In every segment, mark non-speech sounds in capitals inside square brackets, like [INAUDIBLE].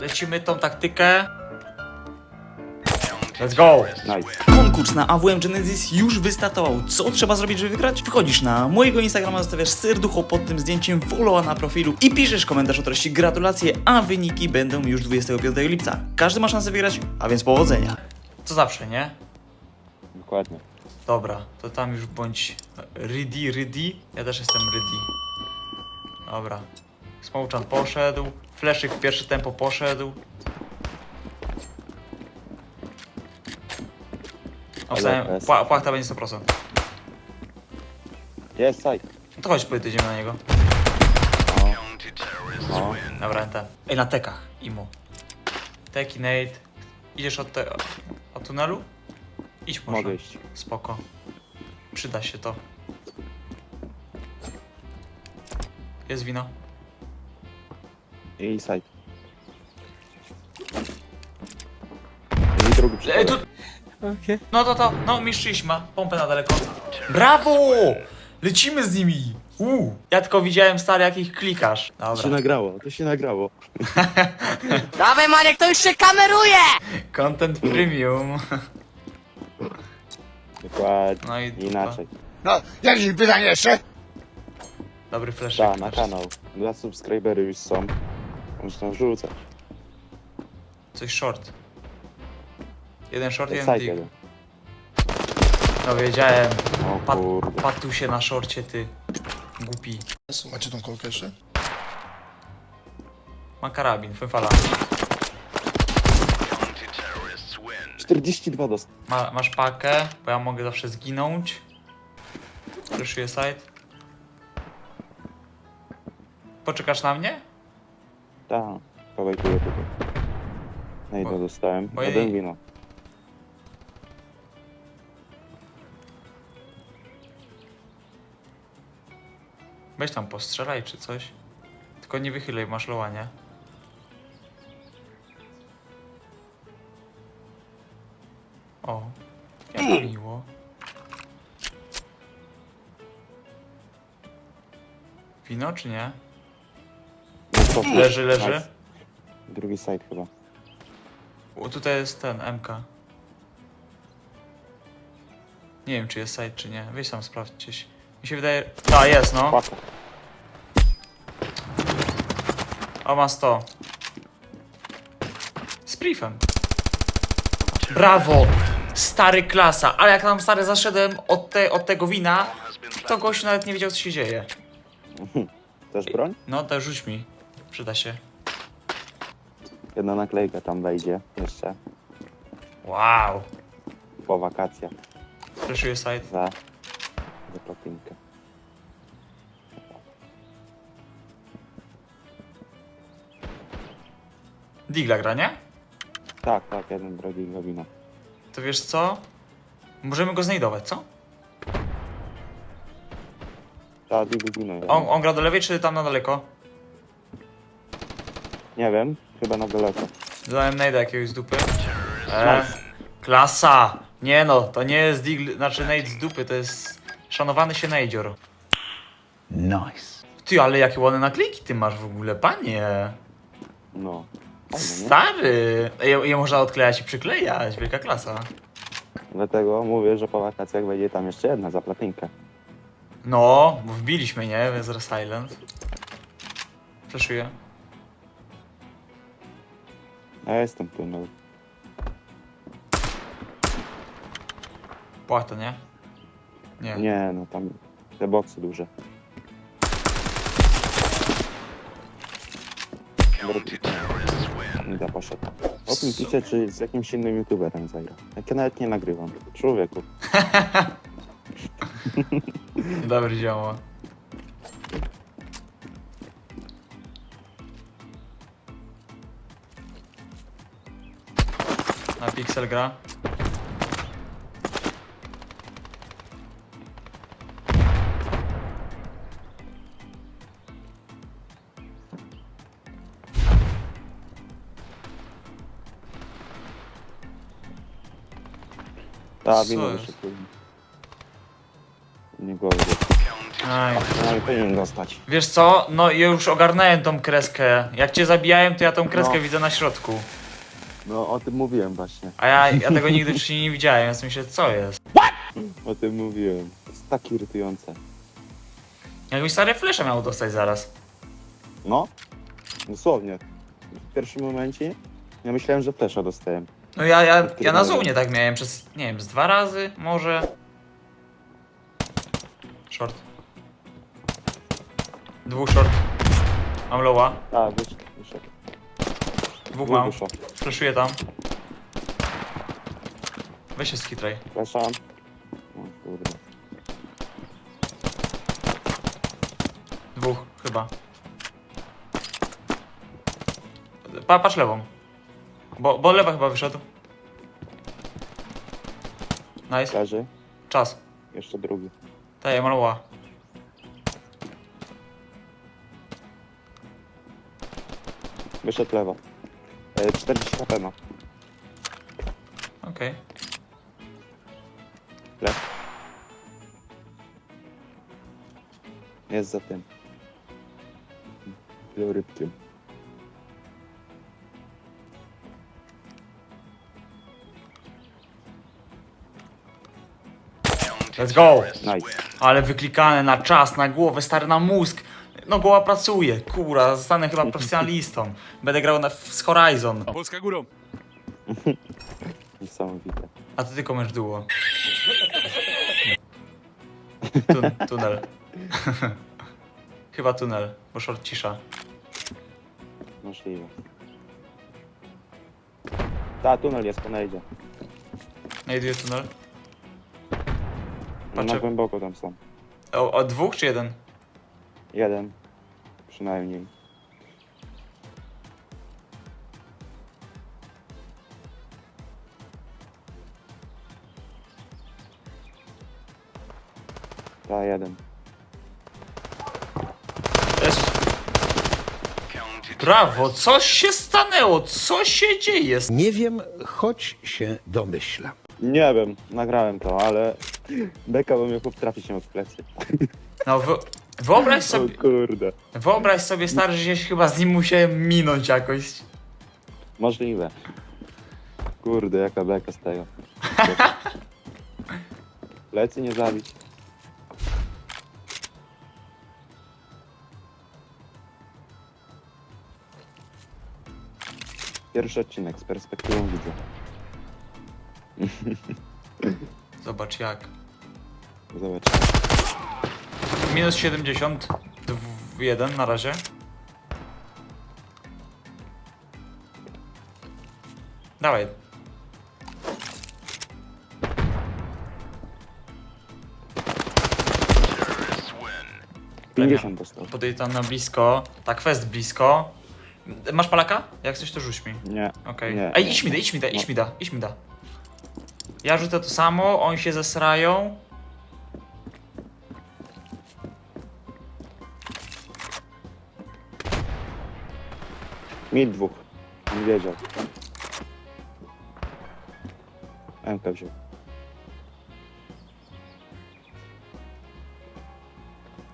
Lecimy tą taktykę. Let's go! Nice. Konkurs na AWM Genesis już wystartował. Co trzeba zrobić, żeby wygrać? Wchodzisz na mojego Instagrama, zostawiasz serducho pod tym zdjęciem, followa na profilu i piszesz komentarz o treści gratulacje, a wyniki będą już 25 lipca. Każdy ma szansę wygrać, a więc powodzenia. To zawsze, nie? Dokładnie. Dobra, to tam już bądź ready, ready. Ja też jestem ready. Dobra. Smołczan poszedł. Fleszyk w pierwsze tempo poszedł. Pła- płachta będzie 100%. Jest side. No to chodź, pojedziemy na niego. No. Dobra, ten. Ej, na tekach, imo. Teki, Nate. Idziesz od, te, od tunelu? Idź może. Mogę iść. Spoko. Przyda się to. Jest wino. I side. I drugi Ej, tu... przypadek. No to to, no mistrzyś ma. Pompę na daleko. Brawo! Lecimy z nimi! Uu. Ja tylko widziałem stary jak ich klikasz. To się Dobra. nagrało, to się nagrało. [LAUGHS] Dawaj Maniek, to już się kameruje! Content premium. Dokładnie. No i dupa. Inaczej. No, jakieś pytanie jeszcze? Dobry flash. Tak, na kanał. Dla subskrybery już są. Można wrzucać. Coś short. Jeden short, jeden side dig. jeden. No wiedziałem. O Pat, kurde. patuł się na szorcie, ty. Głupi. Macie tą kolkę jeszcze? Ma karabin, fala. 42 do... Ma, masz pakę, bo ja mogę zawsze zginąć. Fleszuję side. Poczekasz na mnie? Tak. Powejtuję tutaj. Bo- to dostałem. bo Jeden jej- wino. Weź tam postrzelaj czy coś. Tylko nie wychylaj, masz loła, nie? O, jak miło. Wino czy nie? Leży, leży. Nice. Drugi side chyba. O, tutaj jest ten MK. Nie wiem, czy jest site, czy nie. Weź tam sprawdźcie. się. Mi się wydaje... A, jest, no. Paka. O, ma 100. Z briefem. Brawo! Stary klasa. Ale jak tam stary zaszedłem od, te, od tego wina, to gość nawet nie wiedział, co się dzieje. [LAUGHS] Też broń? No, to rzuć mi. Przyda się. Jedna naklejka tam wejdzie jeszcze. Wow. Po wakacjach. Fleszuję site. Za... Za platynkę. Digla gra, nie? Tak, tak, jeden drogi wino. To wiesz co? Możemy go znajdować, co? Wino. jeden. On, on gra do lewej, czy tam na daleko? Nie wiem, chyba na daleko. Dałem najda jakiegoś z dupy. E, klasa! Nie no, to nie jest digl, znaczy nade z dupy, to jest szanowany się najdzior. Nice. Ty, ale jakie ładne naklejki ty masz w ogóle, panie! No. Nie? Stary! Je, je można odklejać i przyklejać, wielka klasa. Dlatego mówię, że po wakacjach będzie tam jeszcze jedna za platynkę. No, bo wbiliśmy, nie? Ezra Silent. Fleszuję. Ja jestem tu, no. Płachta, nie? Nie. Nie, no tam te boksy duże. Nie da poszedł. O tym pisze, czy z jakimś innym youtuberem zagra. Jak ja nawet nie nagrywam. Człowieku. [LAUGHS] Dobry ziomo. Na Pixel gra. Ta, Co wino jest? później. Nie głowy. Aj. No i powinien dostać. Wiesz co? No ja już ogarnąłem tą kreskę. Jak cię zabijałem, to ja tą kreskę No. widzę na środku. No o tym mówiłem właśnie. A ja, ja tego nigdy wcześniej nie widziałem, więc myślę, co jest? O tym mówiłem. To jest tak irytujące. Jakbyś stary flesze miał dostać zaraz. No, dosłownie. W pierwszym momencie ja myślałem, że flesza dostałem. No ja, ja, ja na zoomie tak miałem przez, nie wiem, z dwa razy może. Short. Dwóch short. Mam lowa. A, wyszedł. Dwóch Dwóch mam. wyszło. Tam. Weź się skitraj. Flesza. O kurde. Dwóch, chyba. Pa, patrz lewą. Bo, bo lewa chyba wyszedł. Nice. Leży. Czas. Jeszcze drugi. Daję maloła. Wyszedł lewo. E, 40 HP ma. Okej. Jest za tym. Biorybkiem. Let's go! Nice. Ale wyklikane na czas, na głowę, stary na mózg. No głowa pracuje, kura, zostanę chyba profesjonalistą. [LAUGHS] Będę grał na, z Horizon. Polska górą. [LAUGHS] Niesamowite. A ty tylko masz duo. [LAUGHS] Tun tunel. chyba tunel, bo short cisza. Możliwe. Ta, tunel jest, ponejdzie. Znajduję tunel. No, na Patrzę. głęboko tam są. O, o dwóch czy jeden? Jeden. Przynajmniej. Ta, jeden. Jest. Brawo, coś się stanęło, co się dzieje? Nie wiem, choć się domyślam. Nie wiem, nagrałem to, ale [LAUGHS] beka, bo mnie chłop trafi się od plecy. No wy, wyobraź O sobie, kurde. wyobraź sobie stary, że się chyba z nim musiałem minąć jakoś. Możliwe. Kurde, jaka beka z tego. [LAUGHS] Plecy nie zabić. Pierwszy odcinek z perspektywą widza. Zobacz jak. Zobacz. Minus 70, dw- jeden na razie. Dawaj. 50 dostał. Podejdź tam na blisko. Tak, quest blisko. Masz palaka? Jak coś to rzuć mi. Nie. Okej. Nie, Ej, nie, idź mi da, idź mi da, idź mi da, idź mi da. Ja rzucę to samo, oni się zesrają. Mil dwóch. On wiedział. MK wziął.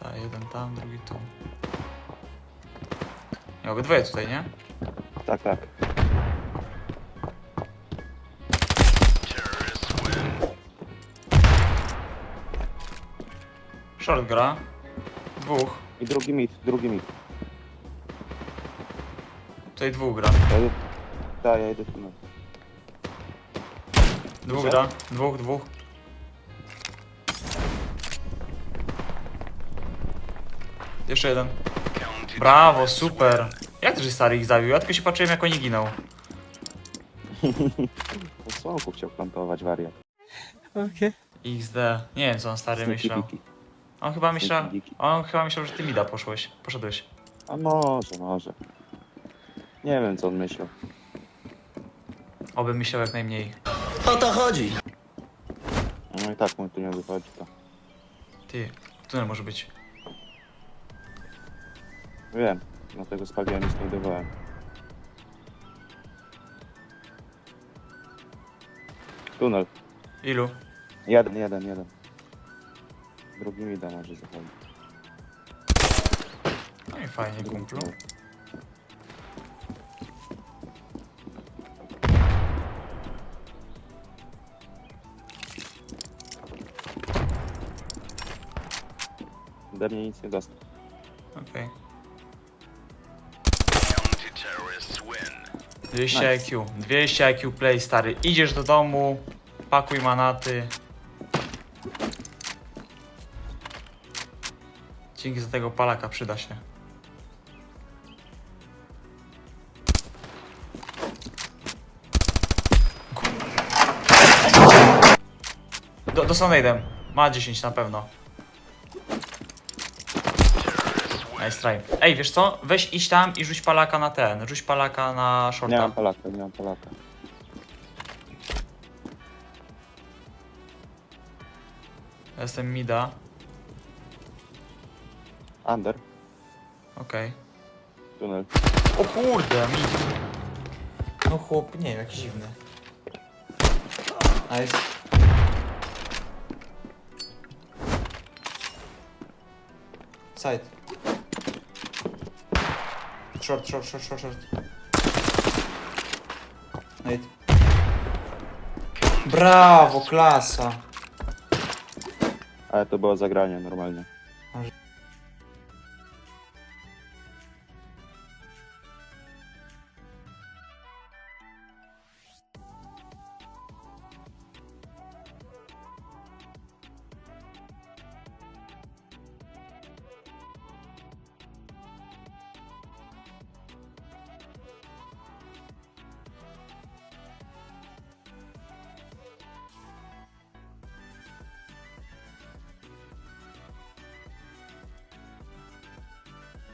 Tak, jeden tam, drugi tu. Nie, obydwoje tutaj, nie? Tak, tak. Short gra. Dwóch. I drugi mit, drugi mit. Tutaj dwóch gra. Ja idę... Tak, ja idę tunel. Dwóch Dobrze. gra. Dwóch, dwóch. Jeszcze jeden. Brawo, super. Jak to, że stary ich zabił? Ja tylko się patrzyłem jak oni giną. [LAUGHS] Po słonku chciał plantować wariat. XD. Nie wiem co on stary myślał. Diki. On chyba myślał. On chyba myślał, że ty mi da poszłeś. Poszedłeś. A może, może. Nie wiem co on myślał. Oby myślał jak najmniej. No i tak mu tu nie wychodzi to. Ty, tunel może być. Wiem, dlatego spaliłem i znajdowałem. Tunel. Ilu? Jeden, jeden, jeden. Drugi mi da może zachodzić. No i fajnie, kumplu. Ode mnie nic nie dostał. Okej. 200 IQ. 200 IQ play, stary. Idziesz do domu, pakuj manaty. Dzięki za tego palaka przyda się. Do, do Sonade'em. Ma 10 na pewno. Nice try. Ej, wiesz co? Weź iść tam i rzuć palaka na ten. Rzuć palaka na shorta. Nie mam palaka, nie mam palaka. Ja Jestem mida. Under, Okej. tunel. O kurde, mid. No chłop, nie wiem, jakiś dziwny. Nice. Side. Short, short, short, short, short. Nate. Brawo, klasa. Ale to było zagranie normalnie.